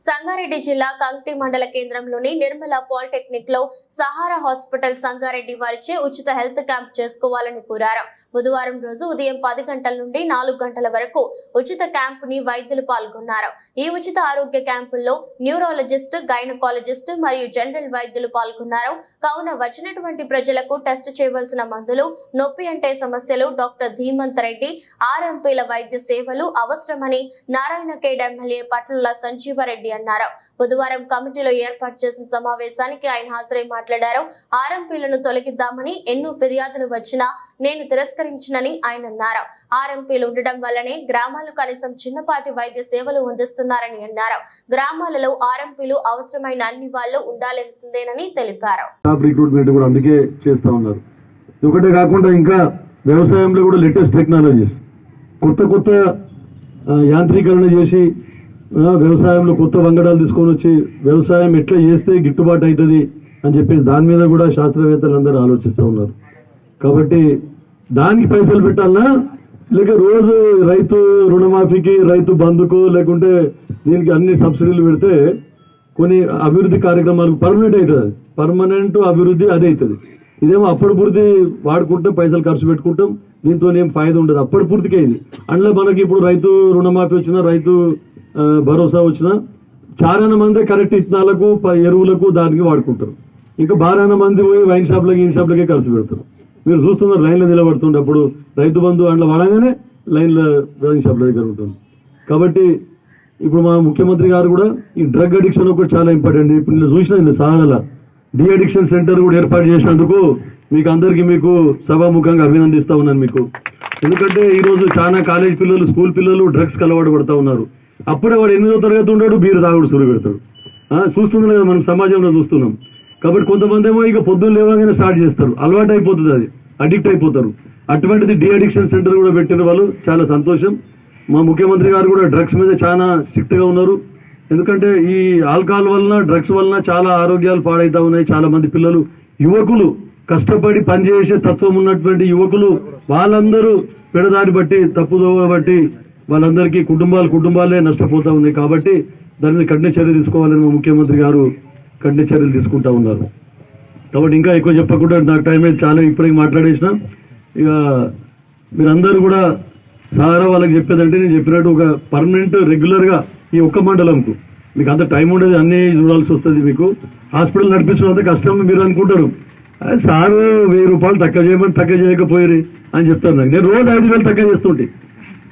సంగారెడ్డి జిల్లా కంక్టి మండల కేంద్రంలోని నిర్మల పాలిటెక్నిక్లో సహారా హాస్పిటల్ సంగారెడ్డి వారిచే ఉచిత హెల్త్ క్యాంప్ చేసుకోవాలని కోరారు. బుధవారం రోజు ఉదయం పది గంటల నుండి నాలుగు గంటల వరకు ఉచిత క్యాంపు ని వైద్యులు పాల్గొన్నారు. ఈ ఉచిత ఆరోగ్య క్యాంపుల్లో న్యూరాలజిస్ట్ గైనకాలజిస్ట్ మరియు జనరల్ వైద్యులు పాల్గొన్నారు. కావున వచ్చినటువంటి ప్రజలకు టెస్ట్ చేయవలసిన మందులు నొప్పి అంటే సమస్యలు డాక్టర్ ధీమంత్ రెడ్డి ఆర్ఎంపీల వైద్య సేవలు అవసరమని నారాయణఖేడ్ ఎమ్మెల్యే పట్ల సంజీవారెడ్డి రెడ్డి అన్నారు. బుధవారం కమిటీలో ఏర్పాటు చేసిన సమావేశానికి ఆయన హాజరై మాట్లాడారు. ఆర్ఎంపీలను తొలగిద్దామని ఎన్నో ఫిర్యాదులు వచ్చినా నేను తిరస్కరించినని ఆయన అన్నారు. ఆర్ఎంపీలు ఉండడం వల్లనే గ్రామాలు కనీసం చిన్నపాటి వైద్య సేవలు అందిస్తున్నారని అన్నారు. గ్రామాలలో ఆర్ఎంపీలు అవసరమైన అన్ని వాళ్ళు ఉండాల్సిందేనని తెలిపారు. అందుకే చేస్తూ ఉన్నారు. ఒకటే కాకుండా ఇంకా వ్యవసాయంలో కూడా లేటెస్ట్ టెక్నాలజీస్ కొత్త కొత్త యాంత్రీకరణ చేసి వ్యవసాయంలో కొత్త వంగడాలు తీసుకొని వచ్చి వ్యవసాయం ఎట్లా చేస్తే గిట్టుబాటు అవుతుంది అని చెప్పేసి దాని మీద కూడా శాస్త్రవేత్తలు అందరూ ఆలోచిస్తూ ఉన్నారు. కాబట్టి దానికి పైసలు పెట్టాలన్నా లేక రోజు రైతు రుణమాఫీకి రైతు బంధుకు లేకుంటే దీనికి అన్ని సబ్సిడీలు పెడితే కొన్ని అభివృద్ధి కార్యక్రమాలకు పర్మనెంట్ అవుతుంది. అది పర్మనెంట్ అభివృద్ధి అదే అవుతుంది. ఇదేమో అప్పుడు పూర్తి వాడుకుంటాం పైసలు ఖర్చు పెట్టుకుంటాం దీంతో ఏం ఫాయిదా ఉండదు. అప్పటి పూర్తికే ఇది అందులో మనకి ఇప్పుడు రైతు రుణమాఫీ వచ్చినా రైతు భరోసా వచ్చిన చారాన మంది కరెక్ట్ ఇత్తనాలకు ప- ఎరువులకు దానికి వాడుకుంటారు. ఇంకా బారాన మంది పోయి వైన్ షాప్లకి ఇన్ షాప్లకే ఖర్చు పెడతారు. మీరు చూస్తున్నారు లైన్లో నిలబడుతుండప్పుడు రైతు బంధు అంట్లో వాడగానే లైన్లో వైన్ షాప్ల దగ్గర ఉంటుంది. కాబట్టి ఇప్పుడు మా ముఖ్యమంత్రి గారు కూడా ఈ డ్రగ్ అడిక్షన్ ఒకటి చాలా ఇంపార్టెంట్. ఇప్పుడు నేను చూసిన నేను సాగల. డి అడిక్షన్ సెంటర్ కూడా ఏర్పాటు చేసినందుకు మీకు అందరికీ మీకు సభాముఖంగా అభినందిస్తా ఉన్నాను మీకు. ఎందుకంటే ఈరోజు చాలా కాలేజ్ పిల్లలు స్కూల్ పిల్లలు డ్రగ్స్ అలవాటు పడుతూ ఉన్నారు. అప్పుడే వాడు ఎనిమిదో తరగతి ఉంటాడు బీరు తాగుడు సురు పెడతాడు. చూస్తున్నాం కదా మనం సమాజంలో చూస్తున్నాం. కాబట్టి కొంతమంది ఏమో ఇక పొద్దున్న లేవగానే స్టార్ట్ చేస్తారు. అలవాటు అయిపోతుంది అది. అడిక్ట్ అయిపోతారు. అటువంటిది డి అడిక్షన్ సెంటర్ కూడా పెట్టిన వాళ్ళు చాలా సంతోషం. మా ముఖ్యమంత్రి గారు కూడా డ్రగ్స్ మీద చాలా స్ట్రిక్ట్గా ఉన్నారు. ఎందుకంటే ఈ ఆల్కహాల్ వలన డ్రగ్స్ వలన చాలా ఆరోగ్యాలు పాడైతా ఉన్నాయి. చాలామంది పిల్లలు యువకులు కష్టపడి పనిచేసే తత్వం ఉన్నటువంటి యువకులు వాళ్ళందరూ పెడదారి బట్టి తప్పుదోవ బట్టి వాళ్ళందరికీ కుటుంబాలు కుటుంబాలే నష్టపోతూ ఉన్నాయి కాబట్టి దాని మీద కఠిన చర్య తీసుకోవాలని మా ముఖ్యమంత్రి గారు కఠిన చర్యలు తీసుకుంటా ఉన్నారు. కాబట్టి ఇంకా ఎక్కువ చెప్పకుండా నాకు టైం అయితే చాలా ఇప్పటికి మాట్లాడేసిన. ఇక మీరందరూ కూడా సారా వాళ్ళకి చెప్పేదంటే నేను చెప్పినట్టు ఒక పర్మనెంట్ రెగ్యులర్గా ఈ ఒక్క మండలంకు. మీకు అంత టైం ఉండదు అన్నీ చూడాల్సి వస్తుంది మీకు. హాస్పిటల్ నడిపించడం అంత కష్టం మీరు అనుకుంటారు. సార్ సారు వెయ్యి రూపాయలు తక్కువ చేయమని తక్కువ చేయకపోయి అని చెప్తాను నాకు. నేను రోజు ఐదు వేలు తక్కువ చేస్తుంటే.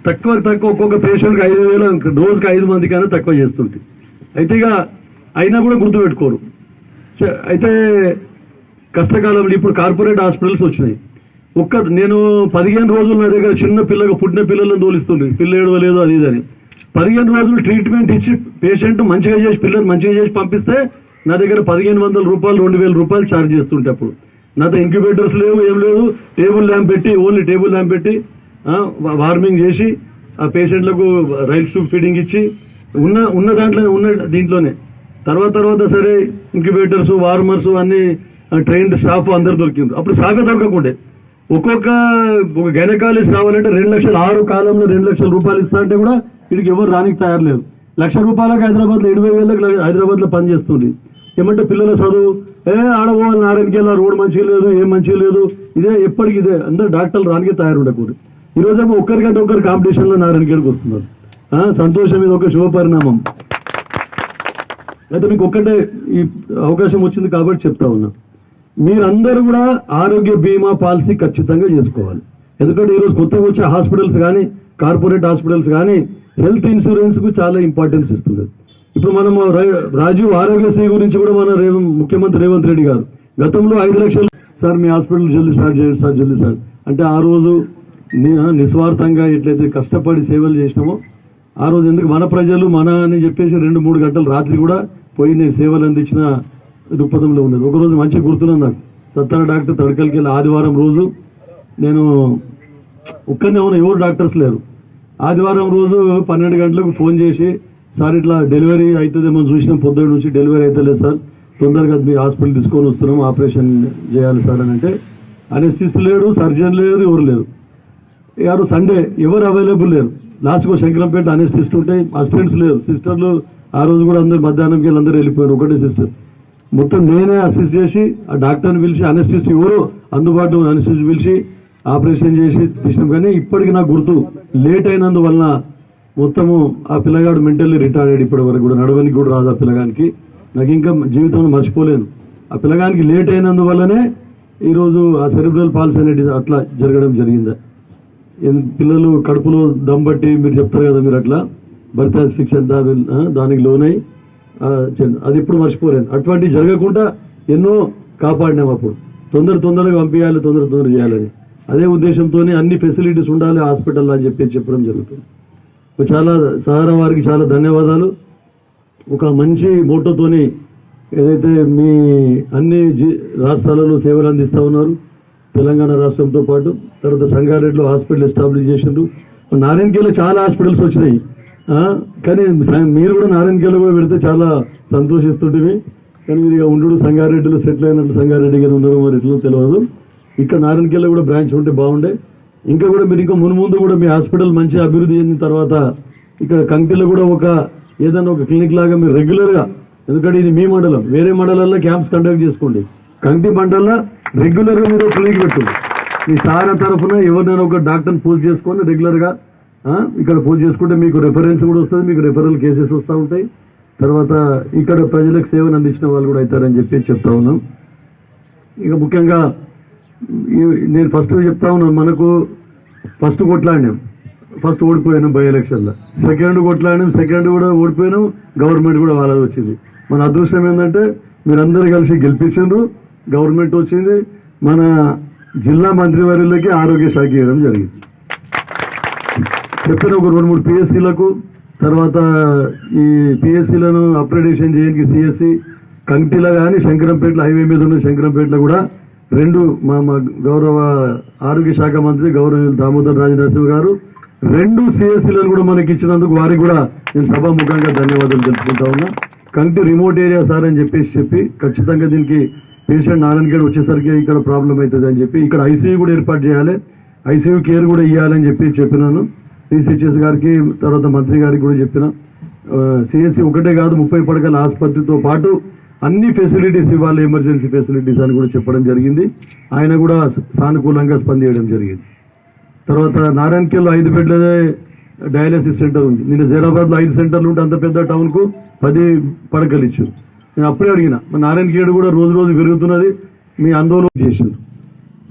తక్కువ తక్కువ ఒక్కొక్క పేషెంట్కి ఐదు వేల రోజుకి ఐదు మందికైనా తక్కువ చేస్తుంది అయితే ఇక అయినా కూడా గుర్తుపెట్టుకోరు. అయితే కష్టకాలంలో ఇప్పుడు కార్పొరేట్ హాస్పిటల్స్ వచ్చినాయి. ఒక్క నేను పదిహేను రోజులు నా దగ్గర చిన్న పిల్లగా పుట్టిన పిల్లలను తోలిస్తుంది పిల్ల ఏడవలేదు అది ఇదని అని. పదిహేను రోజులు ట్రీట్మెంట్ ఇచ్చి పేషెంట్ మంచిగా చేసి పిల్లలు మంచిగా చేసి పంపిస్తే నా దగ్గర పదిహేను వందల రూపాయలు రెండు వేల రూపాయలు ఛార్జ్ చేస్తుంటే అప్పుడు. నాతో ఇంక్యుబేటర్స్ లేవు ఏం లేవు. టేబుల్ ల్యాంప్ పెట్టి ఓన్లీ టేబుల్ ల్యాంప్ పెట్టి వార్మింగ్ చేసి ఆ పేషెంట్లకు రైల్స్ ట్యూబ్ ఫీడింగ్ ఇచ్చి ఉన్న ఉన్న దాంట్లోనే ఉన్న దీంట్లోనే. తర్వాత తర్వాత సరే ఇంక్యుబేటర్స్ వార్మర్స్ అన్ని ట్రైన్డ్ స్టాఫ్ అందరు దొరికింది అప్పుడు సాగ దొరకకుండే ఒక్కొక్క ఒక గైనకాలజిస్ట్ రావాలంటే రెండు లక్షలు ఆరు కాలంలో రెండు లక్షల రూపాయలు ఇస్తా అంటే కూడా వీడికి ఎవరు రానికి తయారు లేదు లక్ష రూపాయలకు హైదరాబాద్లో ఎనభై వేలకు హైదరాబాద్లో పనిచేస్తుంది ఏమంటే పిల్లల చదువు ఏ ఆడపోవాలి ఆడనికి వెళ్ళారు రోడ్ మంచిగా లేదు ఏం మంచిగా లేదు. ఇదే ఎప్పటికి ఇదే. అందరు డాక్టర్లు రానికి తయారు ఉండకూడదు ఈ రోజేమో ఒక్కరికంటే ఒక్కరు కాంపిటీషన్లో నారాయణగిరికి వస్తున్నారు. సంతోషం ఇది ఒక శుభ పరిణామం అయితే మీకు ఒక్కటే ఈ అవకాశం వచ్చింది కాబట్టి చెప్తా ఉన్నా. మీరందరూ కూడా ఆరోగ్య బీమా పాలసీ ఖచ్చితంగా చేసుకోవాలి. ఎందుకంటే ఈరోజు కొత్తగా వచ్చే హాస్పిటల్స్ కానీ కార్పొరేట్ హాస్పిటల్స్ కానీ హెల్త్ ఇన్సూరెన్స్కు చాలా ఇంపార్టెన్స్ ఇస్తున్నారు ఇప్పుడు మనం రాజీవ్ ఆరోగ్యశ్రీ గురించి కూడా మన రేవ ముఖ్యమంత్రి రేవంత్ రెడ్డి గారు. గతంలో ఐదు లక్షలు సార్ మీ హాస్పిటల్ జల్దీ స్టార్ట్ చేయండి సార్ జల్దీ సార్ అంటే ఆ రోజు నిస్వార్థంగా ఎట్లయితే కష్టపడి సేవలు చేసినామో ఆ రోజు ఎందుకు మన ప్రజలు మన అని చెప్పేసి రెండు మూడు గంటలు రాత్రి కూడా పోయి నేను సేవలు అందించిన దృక్పథంలో ఉన్నది. ఒకరోజు మంచి గుర్తున్నాను నాకు. సత్తర డాక్టర్ తడకలకి వెళ్ళి ఆదివారం రోజు నేను ఒక్కనే ఉన్న ఎవరు డాక్టర్స్ లేరు. ఆదివారం రోజు పన్నెండు గంటలకు ఫోన్ చేసి సార్ ఇట్లా డెలివరీ అవుతుందేమో చూసినాం పొద్దున్న నుంచి డెలివరీ అవుతలేదు సార్. తొందరగా మీ హాస్పిటల్ తీసుకొని వస్తున్నాం ఆపరేషన్ చేయాలి సార్ అని అంటే అనెసిస్ట్ లేరు సర్జన్ లేరు ఎవరు లేరు. గారు సండే ఎవరు అవైలబుల్ లేరు. లాస్ట్కి శంకరంపేట అనేసి తీసుకుంటే అసిస్టెంట్స్ లేరు. సిస్టర్లు ఆ రోజు కూడా అందరు మధ్యాహ్నంకి వెళ్ళి అందరూ వెళ్ళిపోయారు. ఒకటే సిస్టర్ మొత్తం నేనే అసిస్ట్ చేసి ఆ డాక్టర్ని పిలిచి అనెస్టిస్ట్ ఎవరు అందుబాటులో ఉన్న అనెస్టిస్ట్ పిలిచి ఆపరేషన్ చేసి తీసినాం. కానీ ఇప్పటికి నాకు గుర్తు లేట్ అయినందువలన మొత్తము ఆ పిల్లగాడు మెంటల్లీ రిటైర్డ్ ఇప్పటి వరకు కూడా. నడవనికి కూడా రాదు ఆ పిల్లగానికి. నాకు ఇంకా జీవితంలో మర్చిపోలేను. ఆ పిల్లగానికి లేట్ అయినందువల్లనే ఈరోజు ఆ సెరిబ్రల్ పాలసీ అనేది అట్లా జరగడం జరిగింది. పిల్లలు కడుపులో దమ్ బట్టి మీరు చెప్తారు కదా మీరు అట్లా బర్త్ ఎంత దానికి లోనై అది ఎప్పుడు మర్చిపోలేను అటువంటివి జరగకుండా ఎన్నో కాపాడినాం అప్పుడు. తొందర తొందరగా పంపించాలి తొందర తొందర చేయాలని. అదే ఉద్దేశంతోనే అన్ని ఫెసిలిటీస్ ఉండాలి హాస్పిటల్ అని చెప్పి చెప్పడం జరుగుతుంది. చాలా సహారా వారికి చాలా ధన్యవాదాలు. ఒక మంచి మోటోతోని ఏదైతే మీ అన్ని రాష్ట్రాలలో సేవలు అందిస్తూ ఉన్నారు తెలంగాణ రాష్ట్రంతో పాటు తర్వాత సంగారెడ్డిలో హాస్పిటల్ ఎస్టాబ్లిష్ చేసిండ్రు. నారాయణకేలో చాలా హాస్పిటల్స్ వచ్చినాయి. కానీ మీరు కూడా నారాయణకేలో కూడా పెడితే చాలా సంతోషిస్తుంటివి కానీ మీరు ఇక ఉండు సంగారెడ్డిలో సెటిల్ అయినట్లు సంగారెడ్డి గారు ఉండడం మరి ఎట్లా తెలియదు ఇక్కడ నారాయణకేలో కూడా బ్రాంచ్ ఉంటే బాగుండే. ఇంకా కూడా మీరు ఇంకా మున్ముందు కూడా మీ హాస్పిటల్ మంచి అభివృద్ధి చెందిన తర్వాత ఇక్కడ కంకిలో కూడా ఒక ఏదైనా ఒక క్లినిక్ లాగా మీరు రెగ్యులర్గా ఎందుకంటే ఇది మీ మండలం వేరే మండలాల్లో క్యాంప్స్ కండక్ట్ చేసుకోండి. కంకి మండలంలో రెగ్యులర్గా మీరు క్లినిక్ పెట్టండి మీ సహాయ తరఫున ఎవరినైనా ఒక డాక్టర్ని పూజ చేసుకొని రెగ్యులర్గా ఇక్కడ పూజ చేసుకుంటే మీకు రెఫరెన్స్ కూడా వస్తుంది మీకు రెఫరల్ కేసెస్ వస్తూ ఉంటాయి. తర్వాత ఇక్కడ ప్రజలకు సేవను అందించిన వాళ్ళు కూడా అవుతారని చెప్పి చెప్తా ఉన్నాం. ఇక ముఖ్యంగా నేను ఫస్ట్ చెప్తా ఉన్నాను మనకు ఫస్ట్ కొట్లాడినాం. ఫస్ట్ ఓడిపోయాను బై ఎలక్షన్లో సెకండ్ కొట్లాడినాం సెకండ్ కూడా ఓడిపోయాను గవర్నమెంట్ కూడా వాళ్ళది వచ్చింది. మన అదృష్టం ఏంటంటే మీరందరూ కలిసి గెలిపించారు గవర్నమెంట్ వచ్చింది మన జిల్లా మంత్రివర్యులకి ఆరోగ్య శాఖ ఇవ్వడం జరిగింది. చెప్పిన ఒక రెండు మూడు పిఎస్సీలకు తర్వాత ఈ పిఎస్సీలను అప్గ్రేడేషన్ చేయడానికి సిఎస్సి కంటిలో కానీ శంకరంపేటలో హైవే మీద ఉన్న శంకరంపేటలో కూడా రెండు మా మా గౌరవ ఆరోగ్య శాఖ మంత్రి గౌరవ దామోదర్ రాజు నరసింహ గారు రెండు సిఎస్సీలను కూడా మనకి ఇచ్చినందుకు వారికి కూడా నేను సభాముఖంగా ధన్యవాదాలు తెలుపుకుంటా ఉన్నా. కంటి రిమోట్ ఏరియా సార్ అని చెప్పేసి చెప్పి ఖచ్చితంగా దీనికి పేషెంట్ నారాయణగఢ్ వచ్చేసరికి ఇక్కడ ప్రాబ్లం అవుతుంది అని చెప్పి ఇక్కడ ఐసీయూ కూడా ఏర్పాటు చేయాలి. ఐసీయూ కేర్ కూడా ఇవ్వాలని చెప్పి చెప్పినాను. డిసిహెచ్ఎస్ గారికి తర్వాత మంత్రి గారికి కూడా చెప్పిన. సిఎస్సి ఒకటే కాదు ముప్పై పడకల ఆసుపత్రితో పాటు అన్ని ఫెసిలిటీస్ ఇవ్వాలి ఎమర్జెన్సీ ఫెసిలిటీస్ అని కూడా చెప్పడం జరిగింది. ఆయన కూడా సానుకూలంగా స్పందించడం జరిగింది. తర్వాత నారాయణకేలో ఐదు బెడ్లదే డయాలసిస్ సెంటర్ ఉంది. నిన్న జైరాబాద్లో ఐదు సెంటర్లు ఉంటే అంత పెద్ద టౌన్కు పది పడకలు ఇచ్చారు. నేను అప్పుడే అడిగిన మా నారాయణఖేడ్ కూడా రోజు రోజు పెరుగుతున్నది మీ ఆందోళన చేసింది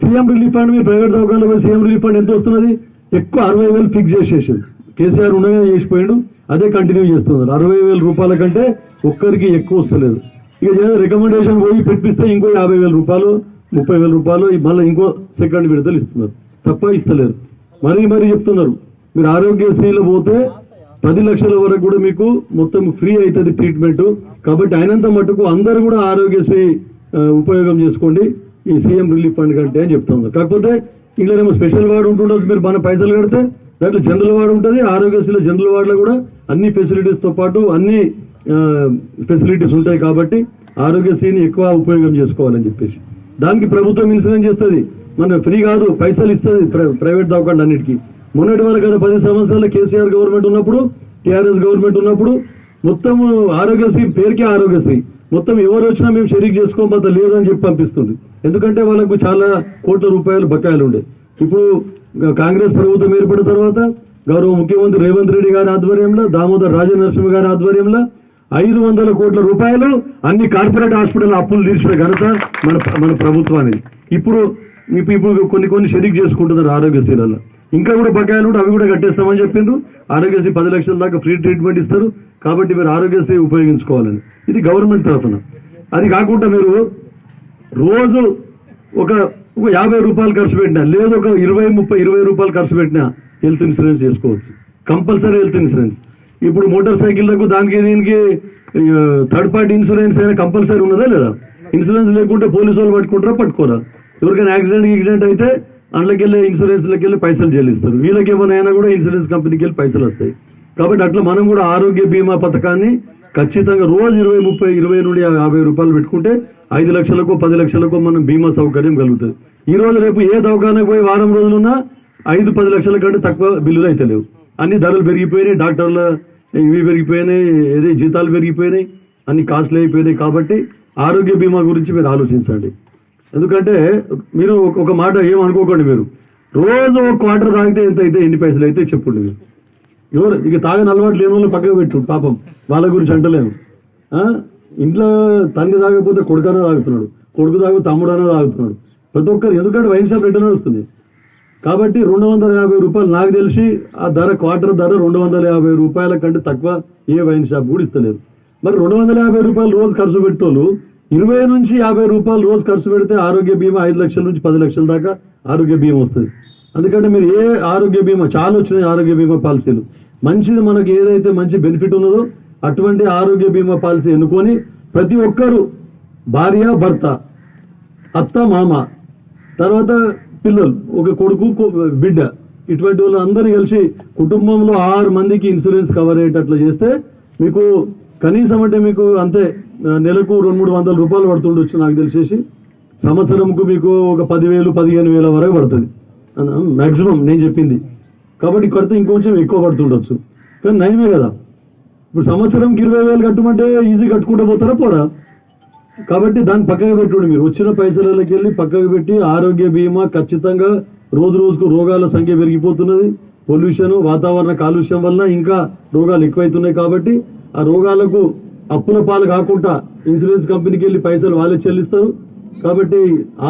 సీఎం రిలీఫ్ ఫండ్ మీ ప్రైవేట్ దవాఖానలో పోయి సీఎం రిలీఫ్ ఫండ్ ఎంత వస్తున్నది? ఎక్కువ అరవై వేలు ఫిక్స్ చేసేసింది కేసీఆర్ ఉండగానే చేసిపోయాడు అదే కంటిన్యూ చేస్తున్నారు. అరవై వేల రూపాయల కంటే ఒక్కరికి ఎక్కువ వస్తలేదు. ఇక రికమెండేషన్ పోయి పెట్టిస్తే ఇంకో యాభై వేల రూపాయలు ముప్పై వేల రూపాయలు మళ్ళీ ఇంకో సెకండ్ విడుదల ఇస్తున్నారు. తప్ప ఇస్తలేరు. మరీ మరీ చెప్తున్నారు. మీరు ఆరోగ్యశ్రీలో పోతే పది లక్షల వరకు కూడా మీకు మొత్తం ఫ్రీ అవుతుంది ట్రీట్మెంటు కాబట్టి అయినంత మటుకు అందరూ కూడా ఆరోగ్యశ్రీ ఉపయోగం చేసుకోండి. ఈ సీఎం రిలీఫ్ ఫండ్ కంటే అని చెప్తాను ఉన్నారు కాకపోతే ఇందులోనేమో స్పెషల్ వార్డు ఉంటుండొచ్చు మీరు మన పైసలు కడితే దాంట్లో జనరల్ వార్డు ఉంటుంది ఆరోగ్యశ్రీలో జనరల్ వార్డులో కూడా అన్ని ఫెసిలిటీస్తో పాటు అన్ని ఫెసిలిటీస్ ఉంటాయి కాబట్టి ఆరోగ్యశ్రీని ఎక్కువ ఉపయోగం చేసుకోవాలని చెప్పేసి. దానికి ప్రభుత్వం ఇన్సూరెన్స్ చేస్తుంది. మన ఫ్రీ కాదు పైసలు ఇస్తుంది ప్రైవేట్ దవాఖాన అన్నిటికీ మొన్నటి వరకు కదా పది సంవత్సరాల కేసీఆర్ గవర్నమెంట్ ఉన్నప్పుడు టీఆర్ఎస్ గవర్నమెంట్ ఉన్నప్పుడు మొత్తం ఆరోగ్యశ్రీ పేరుకే ఆరోగ్యశ్రీ. మొత్తం ఎవరు వచ్చినా మేము షరీక్ చేసుకోమంత లేదని చెప్పి పంపిస్తుంది. ఎందుకంటే వాళ్ళకు చాలా కోట్ల రూపాయలు బకాయిలు ఉండే. ఇప్పుడు కాంగ్రెస్ ప్రభుత్వం ఏర్పడిన తర్వాత గౌరవ ముఖ్యమంత్రి రేవంత్ రెడ్డి గారి ఆధ్వర్యంలో దామోదర్ రాజనరసింహ గారి ఆధ్వర్యంలో ఐదు వందల కోట్ల రూపాయలు అన్ని కార్పొరేట్ హాస్పిటల్ అప్పులు తీర్చిన ఘనత మన మన ప్రభుత్వానికి ఇప్పుడు ఇప్పుడు ఇప్పుడు కొన్ని కొన్ని షరీక్ చేసుకుంటున్నారు ఆరోగ్యశ్రీలలో. ఇంకా కూడా బకాయిలు ఉంటే అవి కూడా కట్టేస్తామని చెప్పిండ్రు. ఆరోగ్యశ్రీ పది లక్షల దాకా ఫ్రీ ట్రీట్మెంట్ ఇస్తారు. కాబట్టి మీరు ఆరోగ్యశ్రీ ఉపయోగించుకోవాలని. ఇది గవర్నమెంట్ తరఫున. అది కాకుండా మీరు రోజు ఒక ఒక యాభై రూపాయలు ఖర్చు పెట్టినా లేదు ఒక ఇరవై ముప్పై ఇరవై రూపాయలు ఖర్చు పెట్టినా హెల్త్ ఇన్సూరెన్స్ చేసుకోవచ్చు. Compulsory health insurance. ఇప్పుడు మోటార్ సైకిళ్ళకు దానికి దీనికి థర్డ్ పార్టీ ఇన్సూరెన్స్ అయినా కంపల్సరీ ఉన్నదా లేదా? ఇన్సూరెన్స్ లేకుంటే పోలీసు వాళ్ళు పట్టుకుంటారా పట్టుకోరా? ఎవరికైనా యాక్సిడెంట్ యాక్సిడెంట్ అయితే అందులోకి వెళ్ళి ఇన్సూరెన్స్లోకి వెళ్ళి పైసలు చెల్లిస్తారు. వీళ్ళకి ఏమైనా కూడా ఇన్సూరెన్స్ కంపెనీకి వెళ్ళి పైసలు వస్తాయి. కాబట్టి అట్లా మనం కూడా ఆరోగ్య బీమా పథకాన్ని ఖచ్చితంగా రోజు ఇరవై ముప్పై ఇరవై నుండి యాభై రూపాయలు పెట్టుకుంటే ఐదు లక్షలకు పది లక్షలకు మనం బీమా సౌకర్యం కలుగుతుంది. ఈ రోజు రేపు ఏ దవాఖానకు పోయి వారం రోజులున్నా ఐదు పది లక్షల కంటే తక్కువ బిల్లులు అయితే లేవు. అన్ని ధరలు పెరిగిపోయినాయి డాక్టర్ల ఇవి పెరిగిపోయినాయి ఏది జీతాలు పెరిగిపోయినాయి అన్ని కాస్ట్లు అయిపోయినాయి కాబట్టి ఆరోగ్య బీమా గురించి మీరు ఆలోచించండి. ఎందుకంటే మీరు ఒక- మాట ఏమనుకోకండి మీరు. రోజు ఒక క్వార్టర్ తాగితే ఎంత అయితే ఎన్ని పైసలు అయితే చెప్పండి మీరు. ఎవరు? ఇక తాగని అలవాటు లేని వాళ్ళు పక్కకు పెట్టు పాపం. వాళ్ళ గురించి అంటలేము. ఇంట్లో తండ్రి తాగకపోతే కొడుకనే తాగుతున్నాడు. కొడుకు తాగు తమ్ముడనే తాగుతున్నాడు. ప్రతి ఒక్కరు ఎందుకంటే వైన్ షాప్ రిటర్న్ వస్తుంది. కాబట్టి రెండు వందల యాభై రూపాయలు నాకు తెలిసి ఆ ధర క్వార్టర్ ధర రెండు వందల యాభై రూపాయల కంటే తక్కువ ఏ వైన్ షాప్ కూడా ఇస్తలేదు. మరి రెండు వందల యాభై రూపాయలు రోజు ఖర్చు పెట్టోళ్ళు ఇరవై నుంచి యాభై రూపాయలు రోజు ఖర్చు పెడితే ఆరోగ్య బీమా ఐదు లక్షల నుంచి పది లక్షల దాకా ఆరోగ్య బీమా వస్తుంది. అందుకంటే మీరు ఏ ఆరోగ్య బీమా చాలా వచ్చినాయి ఆరోగ్య బీమా పాలసీలు. మంచిది మనకి ఏదైతే మంచి బెనిఫిట్ ఉన్నదో అటువంటి ఆరోగ్య బీమా పాలసీ ఎన్నుకొని ప్రతి ఒక్కరు భార్య భర్త అత్త మామ తర్వాత పిల్లలు ఒక కొడుకు బిడ్డ ఇటువంటి వాళ్ళు అందరూ కలిసి కుటుంబంలో ఆరు మందికి ఇన్సూరెన్స్ కవర్ అయ్యేటట్లు చేస్తే మీకు కనీసం అంటే మీకు అంతే నెలకు రెండు మూడు వందల రూపాయలు పడుతుండొచ్చు నాకు తెలిసేసి. సంవత్సరంకు మీకు ఒక పదివేలు పదిహేను వేల వరకు పడుతుంది. మ్యాక్సిమం నేను చెప్పింది. కాబట్టి కడితే ఇంకొంచెం ఎక్కువ పడుతుండొచ్చు. కానీ నయమే కదా. ఇప్పుడు సంవత్సరంకి ఇరవై వేలు కట్టమంటే ఈజీ కట్టుకుంటూ పోతారా పోరా? కాబట్టి దాన్ని పక్కకు పెట్టుకోండి మీరు. వచ్చిన పైసలకి వెళ్ళి పక్కకు పెట్టి ఆరోగ్య బీమా ఖచ్చితంగా రోజు రోజుకు రోగాల సంఖ్య పెరిగిపోతున్నది. పొల్యూషన్ వాతావరణ కాలుష్యం వల్ల ఇంకా రోగాలు ఎక్కువైతున్నాయి కాబట్టి ఆ రోగాలకు అప్పుల పాలు కాకుండా ఇన్సూరెన్స్ కంపెనీకి వెళ్ళి పైసలు వాళ్ళే చెల్లిస్తారు. కాబట్టి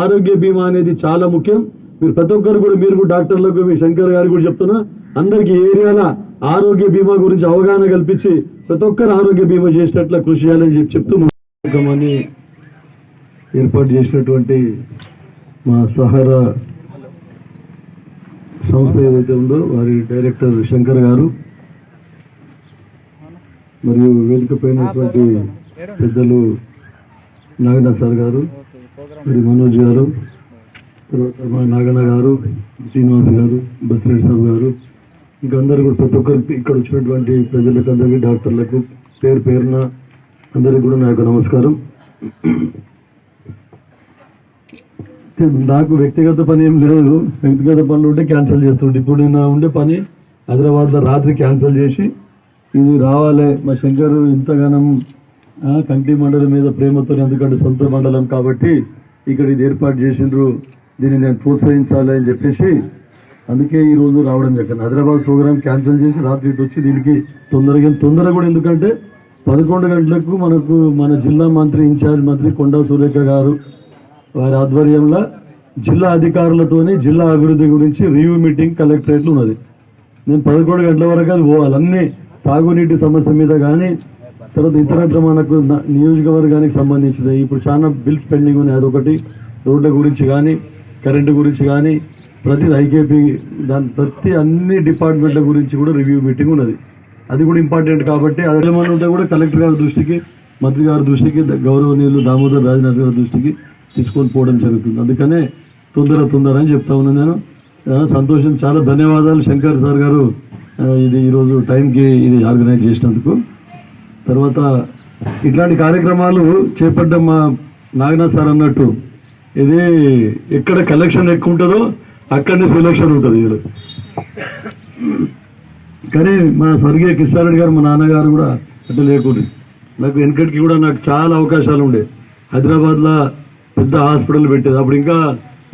ఆరోగ్య బీమా అనేది చాలా ముఖ్యం. మీరు ప్రతి ఒక్కరు కూడా మీరు కూడా డాక్టర్లకు మీ శంకర్ గారు కూడా చెప్తున్నా అందరికి ఏరియాల ఆరోగ్య బీమా గురించి అవగాహన కల్పించి ప్రతి ఒక్కరు ఆరోగ్య బీమా చేసినట్లు కృషి చేయాలని చెప్పి చెప్తూ కార్యక్రమాన్ని ఏర్పాటు చేసినటువంటి మా సహారా సంస్థ ఏదైతే ఉందో వారి డైరెక్టర్ శంకర్ గారు. మరియు వేదిక పైనటువంటి పెద్దలు నాగనాథ్ సార్ గారు మరి మనోజ్ గారు తర్వాత మా నాగన్న గారు శ్రీనివాస్ గారు బసిరెడ్డి సాబ్ గారు ఇంకా అందరు కూడా ప్రతి ఒక్కరికి ఇక్కడ వచ్చినటువంటి ప్రజలకు అందరికీ డాక్టర్లకు పేరు పేరున అందరికీ కూడా నా యొక్క నమస్కారం. నాకు వ్యక్తిగత పని ఏం లేదు. వ్యక్తిగత పనులు ఉంటే క్యాన్సిల్ చేస్తుంటే ఇప్పుడు నేను ఉండే పని హైదరాబాద్లో రాత్రి క్యాన్సిల్ చేసి ఇది రావాలి. మా శంకర్ ఇంతగానం కంటి మండలం మీద ప్రేమతో ఎందుకంటే సొంత మండలం కాబట్టి ఇక్కడ ఇది ఏర్పాటు చేసిండ్రు. దీన్ని నేను ప్రోత్సహించాలి అని చెప్పేసి అందుకే ఈ రోజు రావడం జరిగింది. హైదరాబాద్ ప్రోగ్రామ్ క్యాన్సిల్ చేసి రాత్రి ఇటు వచ్చి దీనికి తొందరగా తొందర కూడా ఎందుకంటే పదకొండు గంటలకు మనకు మన జిల్లా మంత్రి ఇన్ఛార్జ్ మంత్రి కొండా సురేఖ గారు వారి ఆధ్వర్యంలో జిల్లా అధికారులతోని జిల్లా అభివృద్ధి గురించి రివ్యూ మీటింగ్ కలెక్టరేట్లు ఉన్నది. నేను పదకొండు గంటల వరకు అది పోవాలి. అన్నీ తాగునీటి సమస్య మీద కానీ తర్వాత ఇతరత్ర మనకు నియోజకవర్గానికి సంబంధించిన ఇప్పుడు చాలా బిల్స్ పెండింగ్ ఉన్నాయి. అదొకటి. రోడ్ల గురించి కానీ కరెంటు గురించి కానీ ప్రతి ఐకేపీ దాని ప్రతి అన్ని డిపార్ట్మెంట్ల గురించి కూడా రివ్యూ మీటింగ్ ఉన్నది. అది కూడా ఇంపార్టెంట్ కాబట్టి అదే ఏమన్నా ఉంటే కూడా కలెక్టర్ గారి దృష్టికి మంత్రి గారి దృష్టికి గౌరవనీయులు దామోదర్ రాజనాథ్ గారి దృష్టికి తీసుకొని పోవడం జరుగుతుంది. అందుకనే తొందర తొందర అని చెప్తా ఉన్నాను నేను. సంతోషం. చాలా ధన్యవాదాలు శంకర్ సార్ గారు. ఇది ఈరోజు టైంకి ఇది ఆర్గనైజ్ చేసినందుకు. తర్వాత ఇట్లాంటి కార్యక్రమాలు చేపడ్డం మా నాగనాథ్ సార్ అన్నట్టు ఇది ఎక్కడ కలెక్షన్ ఎక్కువ ఉంటుందో అక్కడనే సెలెక్షన్ ఉంటుంది వీళ్ళు కానీ మా స్వర్గీయ కిషారెడ్డి గారు మా నాన్నగారు కూడా అట్లా లేకుండా. నాకు వెనకటికి కూడా నాకు చాలా అవకాశాలు ఉండే. హైదరాబాద్లో పెద్ద హాస్పిటల్ పెట్టేది. అప్పుడు ఇంకా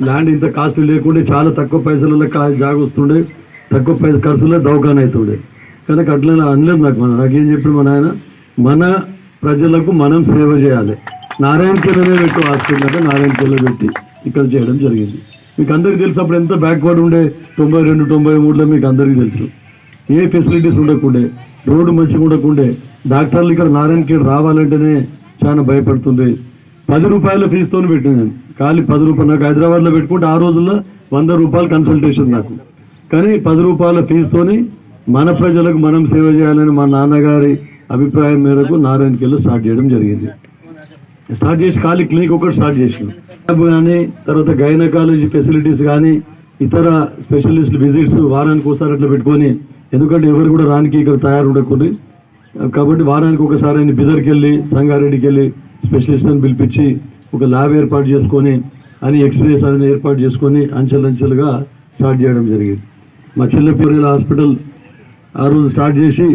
ల్యాండ్ ఇంత కాస్ట్ లేకుండే చాలా తక్కువ పైసలలో కా జాగ వస్తుండే తక్కువ పైస ఖర్చులో దవాఖాన అవుతుండే కానీ అట్లా అనలేదు నాకు మన నాకేం చెప్పాడు మా నాయన? మన ప్రజలకు మనం సేవ చేయాలి. నారాయణపేటనే పెట్టు హాస్పిటల్ అంటే నారాయణపేటలో పెట్టి ఇక్కడ చేయడం జరిగింది. మీకు అందరికీ తెలుసు అప్పుడు ఎంత బ్యాక్వర్డ్ ఉండే? తొంభై రెండు తొంభై మూడులో మీకు అందరికీ తెలుసు. ఏ ఫెసిలిటీస్ ఉండకుండే రోడ్డు మంచిగా ఉండకుండే డాక్టర్లు ఇక్కడ నారాయణఖేడ్ రావాలంటేనే చాలా భయపడుతుంది పది రూపాయల ఫీజుతో పెట్టింది నేను. ఖాళీ పది రూపాయలు నాకు హైదరాబాద్లో పెట్టుకుంటే ఆ రోజుల్లో వంద రూపాయలు కన్సల్టేషన్ నాకు. కానీ పది రూపాయల ఫీజుతోని మన ప్రజలకు మనం సేవ చేయాలని మా నాన్నగారి అభిప్రాయం మేరకు నారాయణఖేడ్లో స్టార్ట్ చేయడం జరిగింది. స్టార్ట్ చేసి ఖాళీ క్లినిక్ ఒకటి స్టార్ట్ చేసినాం. కానీ తర్వాత గైనకాలజీ ఫెసిలిటీస్ కానీ ఇతర స్పెషలిస్ట్ విజిట్స్ వారానికి ఒకసారి అట్లా పెట్టుకొని ఎందుకంటే ఎవరు కూడా రానికి ఇక్కడ తయారు ఉండకూడదు. కాబట్టి వారానికి ఒకసారి ఆయన బిదర్కి వెళ్ళి సంగారెడ్డికి వెళ్ళి స్పెషలిస్ట్ అని పిలిపించి ఒక ల్యాబ్ ఏర్పాటు చేసుకొని అని ఎక్స్రేస్ అని ఏర్పాటు చేసుకొని అంచెలంచెలుగా స్టార్ట్ చేయడం జరిగింది. మా చెల్లెపూరిల హాస్పిటల్ ఆ రోజు స్టార్ట్ చేసి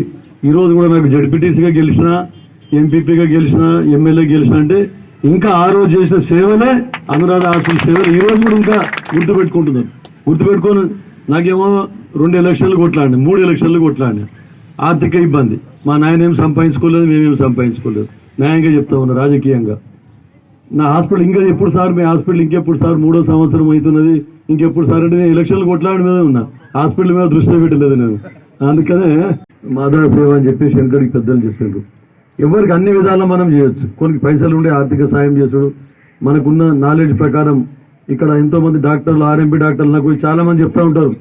ఈరోజు కూడా నాకు జడ్పీటీసీగా గెలిచిన ఎంపీపీగా గెలిచిన ఎమ్మెల్యే గెలిచిన అంటే ఇంకా ఆ రోజు చేసిన సేవలే అనురాధ హాస్పిటల్ సేవలు. ఈరోజు కూడా ఇంకా గుర్తుపెట్టుకుంటున్నాను. గుర్తుపెట్టుకొని నాకేమో రెండు ఎలక్షన్లు కొట్లాడినా మూడు ఎలక్షన్లు కొట్లాడినా. ఆర్థిక ఇబ్బంది. మా నాయన ఏం సంపాదించుకోలేదు మేమేం సంపాదించుకోలేదు. న్యాయంగా చెప్తా ఉన్నా రాజకీయంగా. నా హాస్పిటల్ ఇంకా ఎప్పుడు సార్? మీ హాస్పిటల్ ఇంకెప్పుడు సార్? మూడో సంవత్సరం అవుతున్నది. ఇంకెప్పుడు సార్ అంటే నేను ఎలక్షన్లు కొట్లాడి మీద ఉన్నా. హాస్పిటల్ మీద దృష్టి పెట్టలేదు నేను. అందుకనే మాధవ సేవ అని చెప్పి శంకర్కి పెద్దలు చెప్పిండ్రు ఎవరికి అన్ని విధాలా మనం చేయొచ్చు. కొన్ని పైసలు ఉండే ఆర్థిక సాయం చేసుడు. మనకున్న నాలెడ్జ్ ప్రకారం ఇక్కడ ఎంతోమంది డాక్టర్లు ఆర్ఎంపీ డాక్టర్లు నాకు చాలా మంది చెప్తా ఉంటారు.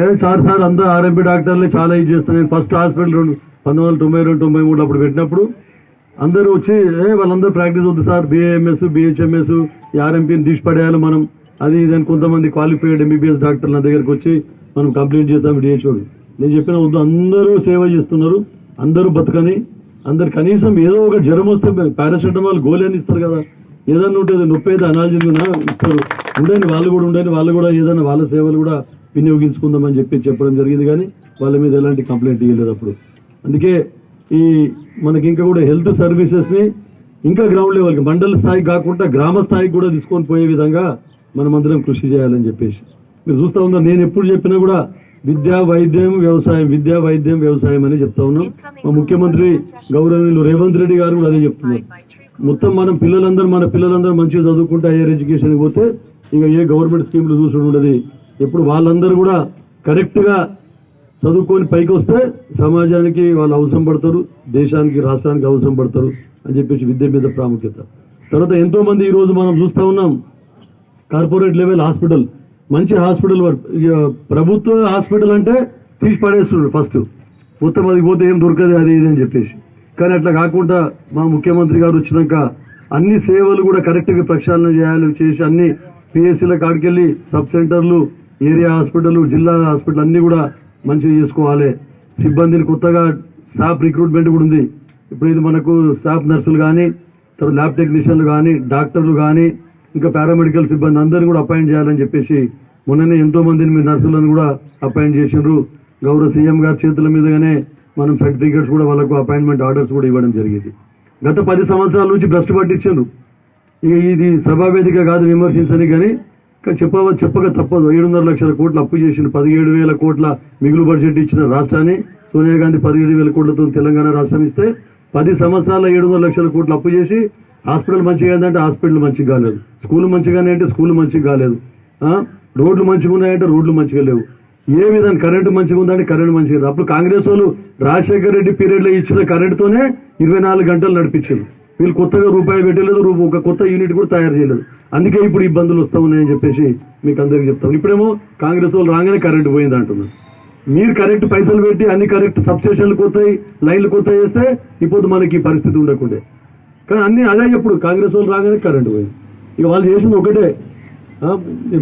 ఏ సార్ సార్ అంతా ఆర్ఎంపీ డాక్టర్లే చాలా ఇది చేస్తాను నేను ఫస్ట్ హాస్పిటల్ రెండు పంతొమ్మిది వందల తొంభై రెండు తొంభై మూడు అప్పుడు పెట్టినప్పుడు అందరూ వచ్చి ఏ వాళ్ళందరూ ప్రాక్టీస్ వద్దు సార్. బిఏఎంఎస్ బిహెచ్ఎంఎస్ ఆర్ఎంపీని తీసి పడేయాలి మనం. అది ఇది అని కొంతమంది క్వాలిఫైడ్ ఎంబీబీఎస్ డాక్టర్ల దగ్గరికి వచ్చి మనం కంప్లైంట్ చేద్దాం డిహెచ్ఓకి నేను చెప్పిన వద్దు అందరూ సేవ చేస్తున్నారు అందరూ బతకని అందరు కనీసం ఏదో ఒక జ్వరం వస్తే పారాసెటమాల్ గోళీ అని ఇస్తారు కదా. ఏదన్నా ఉంటుంది నొప్పి అయితే అనాల్సిందిగా ఇస్తారు. ఉండని వాళ్ళు కూడా ఉండని వాళ్ళు కూడా ఏదైనా వాళ్ళ సేవలు కూడా వినియోగించుకుందామని చెప్పి చెప్పడం జరిగింది కానీ వాళ్ళ మీద ఎలాంటి కంప్లైంట్ ఇవ్వలేదు అప్పుడు. అందుకే ఈ మనకి ఇంకా కూడా హెల్త్ సర్వీసెస్ని ఇంకా గ్రౌండ్ లెవెల్కి మండల స్థాయికి కాకుండా గ్రామ స్థాయికి కూడా తీసుకొని పోయే విధంగా మనమందరం కృషి చేయాలని చెప్పేసి. మీరు చూస్తూ ఉన్నారు నేను ఎప్పుడు చెప్పినా కూడా విద్యా వైద్యం వ్యవసాయం విద్యా వైద్యం వ్యవసాయం అని చెప్తా ఉన్నాం. మా ముఖ్యమంత్రి గౌరవనీయులు రేవంత్ రెడ్డి గారు కూడా అదే చెప్తున్నారు. మొత్తం మనం పిల్లలందరూ మన పిల్లలందరూ మంచిగా చదువుకుంటే హైయర్ ఎడ్యుకేషన్కి పోతే ఇక ఏ గవర్నమెంట్ స్కీమ్లు చూసుడు ఉండదు. ఎప్పుడు వాళ్ళందరూ కూడా కరెక్ట్గా చదువుకొని పైకి వస్తే సమాజానికి వాళ్ళు అవసరం పడతారు దేశానికి రాష్ట్రానికి అవసరం పడతారు అని చెప్పేసి విద్య మీద ప్రాముఖ్యత. తర్వాత ఎంతోమంది ఈరోజు ఈ రోజు మనం చూస్తూ ఉన్నాం. Corporate level hospital. మంచి హాస్పిటల్ ప్రభుత్వ హాస్పిటల్ అంటే తీసి పడేస్తున్నాడు ఫస్ట్. మొత్తం అది పోతే ఏం దొరకదు అది ఇది అని చెప్పేసి. కానీ అట్లా కాకుండా మా ముఖ్యమంత్రి గారు వచ్చినాక అన్ని సేవలు కూడా కరెక్ట్గా ప్రక్షాళన చేయాలి చేసి అన్ని పిఎస్సీల కాడికెళ్ళి సబ్ సెంటర్లు ఏరియా హాస్పిటల్ జిల్లా హాస్పిటల్ అన్నీ కూడా మంచిగా చేసుకోవాలి. సిబ్బందిని కొత్తగా స్టాఫ్ రిక్రూట్మెంట్ కూడా ఉంది. ఇప్పుడు ఇది మనకు స్టాఫ్ నర్సులు కానీ తర్వాత ల్యాబ్ టెక్నీషియన్లు కానీ డాక్టర్లు కానీ ఇంకా పారామెడికల్ సిబ్బంది అందరిని కూడా అపాయింట్ చేయాలని చెప్పేసి మొన్ననే ఎంతో మందిని మీరు నర్సులను కూడా అపాయింట్ చేసినారు గౌరవ సీఎం గారి చేతుల మీదుగానే మనం సర్టిఫికేట్స్ కూడా వాళ్ళకు అపాయింట్మెంట్ ఆర్డర్స్ కూడా ఇవ్వడం జరిగింది. గత పది సంవత్సరాల నుంచి భ్రష్టు పట్టించారు ఇక ఇది సభావేదిక కాదు విమర్శించని కానీ కానీ చెప్పవ చెప్పక తప్పదు. ఏడున్నర లక్షల కోట్లు అప్పు చేసిన పదిహేడు వేల కోట్ల మిగులు బడ్జెట్ ఇచ్చిన రాష్ట్రాన్ని సోనియా గాంధీ పదిహేడు వేల కోట్లతో తెలంగాణ రాష్ట్రం ఇస్తే పది సంవత్సరాల ఏడున్నర లక్షల కోట్లు అప్పు చేసి హాస్పిటల్ మంచిగా ఏంటంటే హాస్పిటల్ మంచిగా కాలేదు. స్కూల్ మంచిగానే అంటే స్కూల్ మంచిగా కాలేదు. రోడ్లు మంచిగా ఉన్నాయంటే రోడ్లు మంచిగా లేవు. ఏ విధంగా కరెంటు మంచిగా ఉందంటే కరెంటు మంచిగా లేదు. అప్పుడు కాంగ్రెస్ వాళ్ళు రాజశేఖర రెడ్డి పీరియడ్లో ఇచ్చిన కరెంటుతోనే ఇరవై నాలుగు గంటలు నడిపించారు. వీళ్ళు కొత్తగా రూపాయి పెట్టలేదు ఒక కొత్త యూనిట్ కూడా తయారు చేయలేదు. అందుకే ఇప్పుడు ఇబ్బందులు వస్తూ ఉన్నాయని చెప్పేసి మీకు అందరికీ చెప్తాం ఇప్పుడేమో కాంగ్రెస్ వాళ్ళు రాగానే కరెంటు పోయింది అంటున్నారు. మీరు కరెక్ట్ పైసలు పెట్టి అన్ని కరెక్ట్ సబ్స్టేషన్లు కొత్తాయి లైన్లు కొత్త చేస్తే ఇప్పుడు మనకి ఈ పరిస్థితి ఉండకుండే. కానీ అన్నీ అదే ఇప్పుడు కాంగ్రెస్ వాళ్ళు రాగానే కరెంటు పోయింది. ఇక వాళ్ళు చేసింది ఒకటే.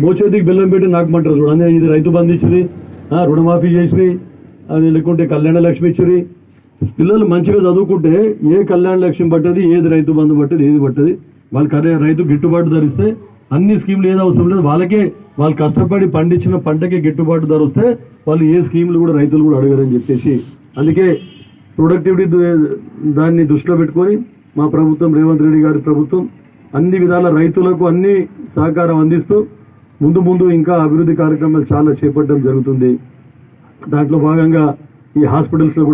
మోచేతికి బెల్లం పెట్టి నాకు మంటారు చూడండి ఇది రైతు బంధు ఇచ్చిరి రుణమాఫీ చేసిరి అది లేకుంటే కళ్యాణ లక్ష్మి ఇచ్చిరి. పిల్లలు మంచిగా చదువుకుంటే ఏ కళ్యాణ లక్ష్యం పట్టేది ఏది రైతు బంధు పట్టేది ఏది పట్టేది? వాళ్ళు కరే రైతు గిట్టుబాటు ధరిస్తే అన్ని స్కీమ్లు ఏది అవసరం లేదు వాళ్ళకే వాళ్ళు కష్టపడి పండించిన పంటకే గిట్టుబాటు ధర వస్తే వాళ్ళు ఏ స్కీమ్లు కూడా రైతులు కూడా అడగరని చెప్పేసి. అందుకే ప్రొడక్టివిటీ దాన్ని దృష్టిలో పెట్టుకొని మా ప్రభుత్వం రేవంత్ రెడ్డి గారి ప్రభుత్వం అన్ని విధాల రైతులకు అన్ని సహకారం అందిస్తూ ముందు ముందు ఇంకా అభివృద్ధి కార్యక్రమాలు చాలా చేపట్టడం జరుగుతుంది. దాంట్లో భాగంగా ఈ హాస్పిటల్స్లో కూడా